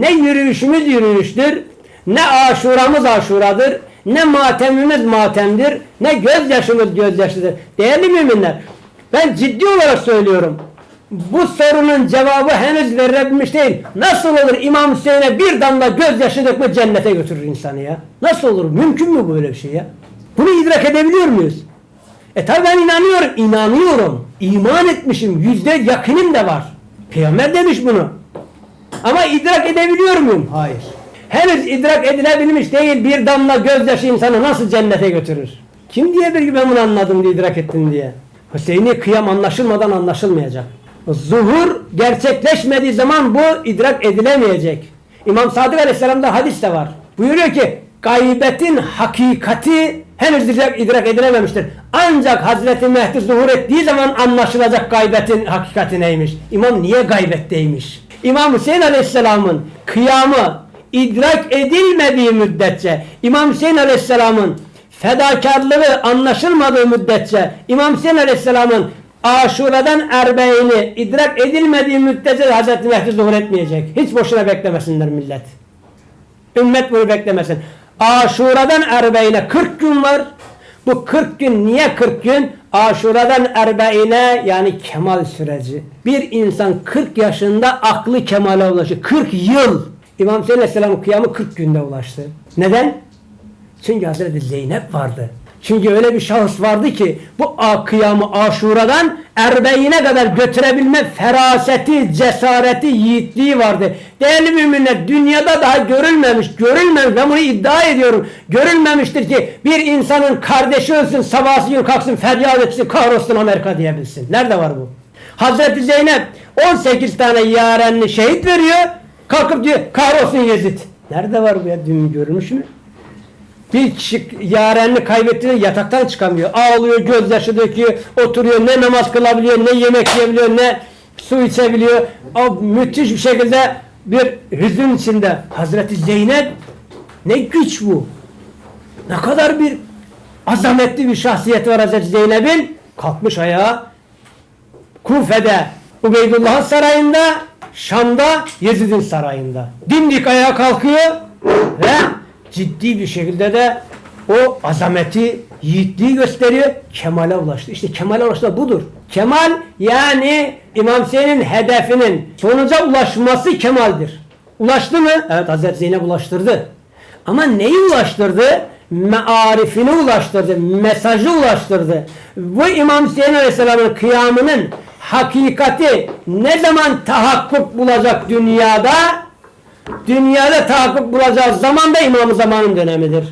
ne yürüyüşümüz yürüyüştür, ne aşuramız aşuradır, ne matemimiz matemdir, ne gözyaşımız gözyaşıdır. Değerli müminler, ben ciddi olarak söylüyorum. Bu sorunun cevabı henüz verilebilmiş değil. Nasıl olur İmam Hüseyin'e bir damla gözyaşı dökme cennete götürür insanı ya? Nasıl olur? Mümkün mü böyle bir şey ya? Bunu idrak edebiliyor muyuz? E tabi ben inanıyorum. inanıyorum. İman etmişim. Yüzde yakınım da var. Peygamber demiş bunu. Ama idrak edebiliyor muyum? Hayır. Henüz idrak edilebilmiş değil bir damla gözyaşı insanı nasıl cennete götürür? Kim diyebilir ki ben bunu anladım diye idrak ettim diye. Hüseyin'i kıyam anlaşılmadan anlaşılmayacak. Zuhur gerçekleşmediği zaman bu idrak edilemeyecek. İmam Sadık Aleyhisselam'da hadis de var. Buyuruyor ki gaybetin hakikati henüz idrak, idrak edilememiştir. Ancak Hazreti Mehdi zuhur ettiği zaman anlaşılacak gaybetin hakikati neymiş. İmam niye gaybetteymiş? İmam Hüseyin Aleyhisselam'ın kıyamı idrak edilmediği müddetçe İmam Hüseyin Aleyhisselam'ın fedakarlığı anlaşılmadığı müddetçe İmam Hüseyin Aleyhisselam'ın Aşura'dan Erbeğini idrak edilmediği müddetçe Hazreti Mehdi zuhur etmeyecek. Hiç boşuna beklemesinler millet. Ümmet bunu beklemesin. Aşura'dan Erbeğine 40 gün var. Bu 40 gün niye 40 gün? Aşura'dan Erbeğine yani kemal süreci. Bir insan 40 yaşında aklı kemale ulaşır. 40 yıl. İmam Hüseyin Aleyhisselam'ın kıyamı 40 günde ulaştı. Neden? Çünkü Hazreti Zeynep vardı. Çünkü öyle bir şahıs vardı ki bu kıyamı aşuradan erbeğine kadar götürebilme feraseti, cesareti, yiğitliği vardı. Değerli müminler dünyada daha görülmemiş, görülmemiş ben bunu iddia ediyorum. Görülmemiştir ki bir insanın kardeşi ölsün, sabahsı gün kalksın feryat etsin, kahrolsun Amerika diyebilsin. Nerede var bu? Hazreti Zeynep 18 tane yarenli şehit veriyor. Kalkıp diyor kahrolsun Yezid. Nerede var bu ya? Dün görülmüş mü? Bir kişi yarenini kaybettiğinde yataktan çıkamıyor. Ağlıyor, gözyaşı döküyor, oturuyor, ne namaz kılabiliyor, ne yemek yiyebiliyor, ne su içebiliyor. O müthiş bir şekilde bir hüzün içinde. Hazreti Zeynep ne güç bu. Ne kadar bir azametli bir şahsiyeti var Hazreti Zeynep'in. Kalkmış ayağa. Kufe'de Ubeydullah'ın sarayında, Şam'da Yezid'in sarayında. Dimdik ayağa kalkıyor ve ciddi bir şekilde de o azameti, yiğitliği gösteriyor. Kemale ulaştı. İşte kemale ulaştı budur. Kemal yani İmam Hüseyin'in hedefinin sonuca ulaşması kemaldir. Ulaştı mı? Evet Hazreti Zeynep ulaştırdı. Ama neyi ulaştırdı? Mearifini ulaştırdı, mesajı ulaştırdı. Bu İmam Hüseyin Aleyhisselam'ın kıyamının hakikati ne zaman tahakkuk bulacak dünyada? Dünyada tahakkuk bulacağı zaman da İmam-ı Zaman'ın dönemidir.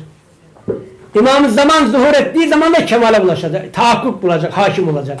İmam-ı Zaman zuhur ettiği zaman da kemale ulaşacak, tahakkuk bulacak, hakim olacak.